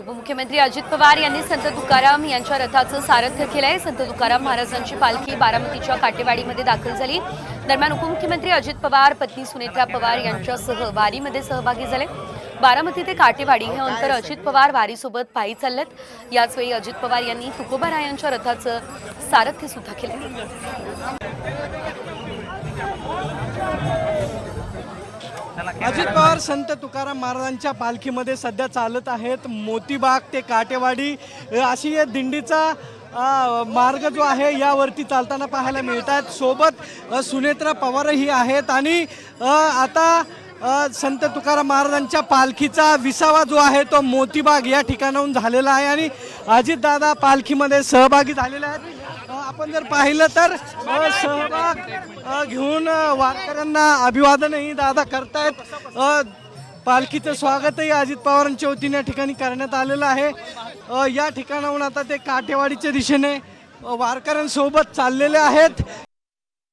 उपमुख्यमंत्री अजित पवार यांनी संत तुकाराम यांच्या रथाचं सारथ्य केलंय. संत तुकाराम महाराजांची पालखी बारामतीच्या काटेवाडीमध्ये दाखल झाली. दरम्यान उपमुख्यमंत्री अजित पवार पत्नी सुनेत्रा पवार यांच्यासह वारीमध्ये सहभागी झाले. बारामती ते काटेवाडी हे अंतर अजित पवार वारीसोबत पायी चाललेत. याचवेळी अजित पवार यांनी तुकोबारायांच्या रथाचं सारथ्य सुद्धा केलं अजित पवार संत तुकाराम महाराजांच्या पालखीमध्ये सध्या चालत आहेत मोतीबाग ते काटेवाडी. अशी या दिंडीचा मार्ग जो आहे यावरती चालताना पाहायला मिळत आहेत सोबत सुनेत्रा पवारही आहेत आणि आता संत तुकाराम महाराजांच्या पालखीचा विसावा जो आहे तो मोतीबाग या ठिकाणाहून झालेला आहे. आणि अजितदादा पालखीमध्ये सहभागी झालेले आहेत. आपण जर पाहिलं तर सहभाग घेऊन वारकऱ्यांना अभिवादनही दादा करतायत. पालखीचं स्वागतही अजित पवारांच्या वतीने या ठिकाणी करण्यात आलेलं आहे. या ठिकाणाहून आता ते काटेवाडीच्या दिशेने वारकऱ्यांसोबत चाललेले आहेत.